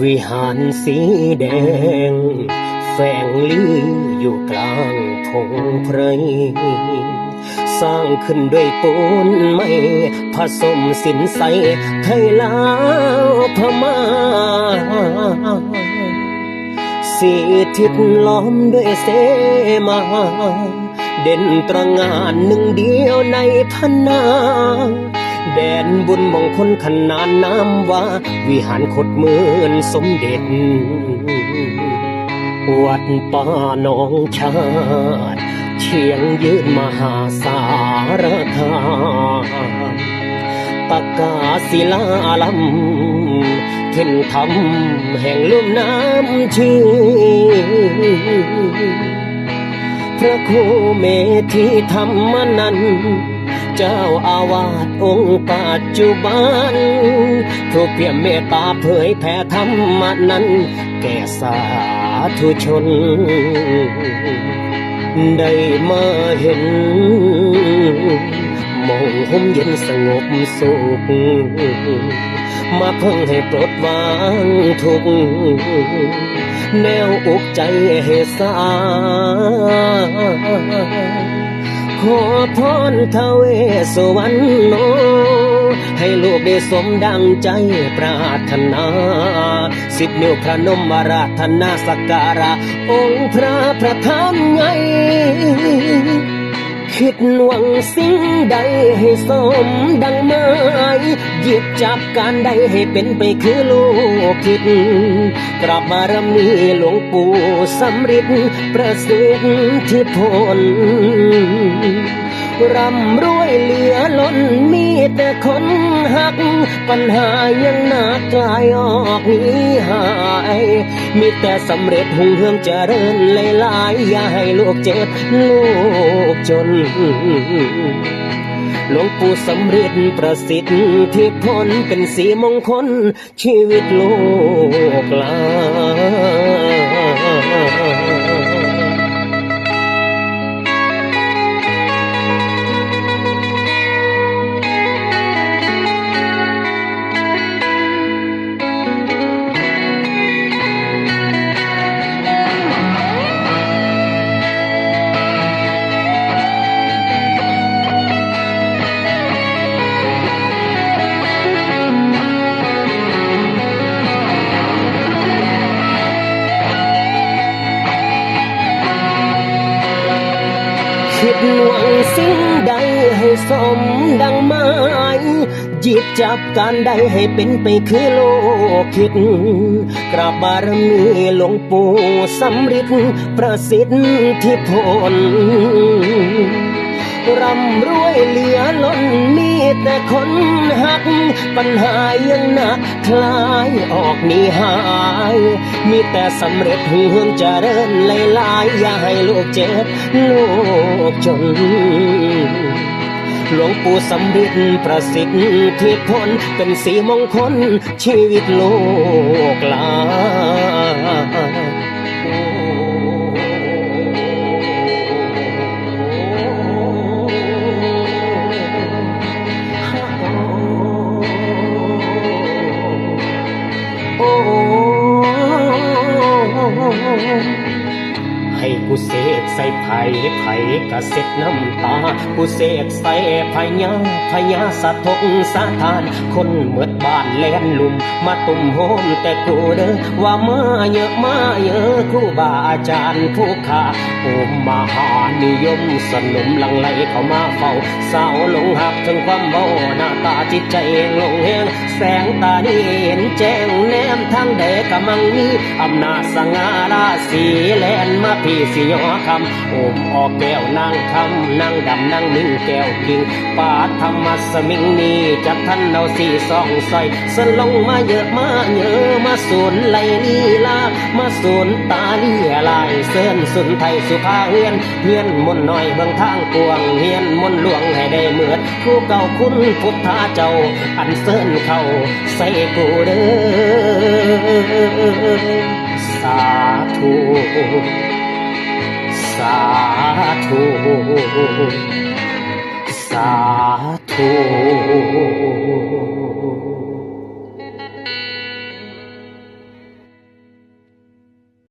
วิหารสีแดง แฝงลืออยู่กลางพงไพรสร้างขึ้นด้วยปูนไม้ผสมสินใสไทยลาวพม่าสีทิศล้อมด้วยเสมา เด่นตระงานหนึ่งเดียวในพันนา แดนบุญมงคลขนานนามว่า วิหารคดเมือนสมเด็จ วัดป่าหนองชาติ เชียงยืนมหาสารคามปากกาศิลาลำเข็นทำแห่งลุ่มน้ำชีพระครูเมธีธรรมนันเจ้าอาวาส องค์ปัจจุบันครูเพียมเมตตาเผยแผ่ธรรมนั้น แก่สาธุชน ได้มาเห็นมองห่มเย็นสงบสุข มาเพิ่งให้ปลดวางทุกแนวอกใจให้สา ขอพรทเวสวรรณโน ให้ลูกได้สมดังใจปรารถนา สิบนิ้วพระนมมาราธนาสักการะ องค์พระประธานไง คิดหวังสิ่งใดให้สมดังหมายหยิบจับการใดให้เป็นไปคือลูกคิดกราบบารมีหลวงปู่สำริดประสิทธิพล ร่ำรวยเหลือล้นมีแต่คนหัก ปัญหายังหนักกลายออกหนี้หาย มีแต่สำเร็จหุ่งเฮืองเจริญหลายๆอย่าให้ลูกเจ็บลูกจนหลวงปู่สำเร็จประสิทธิ์ที่พลเป็นสีมงคลชีวิตลูกหลา คิดหวังสิ่งใดให้สมดังหมายหยิบจับการใดให้เป็นไปคือโลกคิด กราบบารมีหลวงปู่สำริดประสิทธิพล ร่ำรวยเหลือล้นมีแต่คนหัก ปัญหายังหนักคลายออกนีหาย มีแต่สำเร็จหุ่งเฮืองเจริญหลายๆอย่าให้ลูกเจ็บลูกจนหลวงปู่สำริดประสิทธิ์ทิพลเป็นสีมงคลชีวิตลูกหลา ให้เสกใส่ไผ่ไผ่กระเสร็จน้ำตากูเสกใส่พญาพญาสะทกสะทาน คนเมือดบ้านแลนลุม มาตุ่มโฮมแต่กูเด้อว่ามาเยอะมาเยอะครูบาอาจารย์ผู้ข้าโอมมหานิยมสนุมลังไหลเข้ามาเฝ้าสาวหลงหักถึงความเมาหน้าตาจิตใจเองลงแหงแสงตานี้เห็นแจ้งแนมทางใดกกำมังมีอำนาจสง่าราศีแลนมาพี่สิยอคำโอมออกแก้วนางคำนางดำนางนิ่งแก้วกิ่งปาธรรมสมิงนีจับท่านเอาสี่สองใส่สลงมาเยอะมาเยอะมาสูนไหลลีลามาสูนตาเลียลายเส้นสุนไทยสุภาเฮียนเฮียนมนหน่อยเบิ่งทางกวงเฮียนมนหลวงให้ได้เหมือนผู้เก่าคุณพุทธาเจ้าอันเส้นเขาใส่กูเด้อสาธุ 洒脱洒脱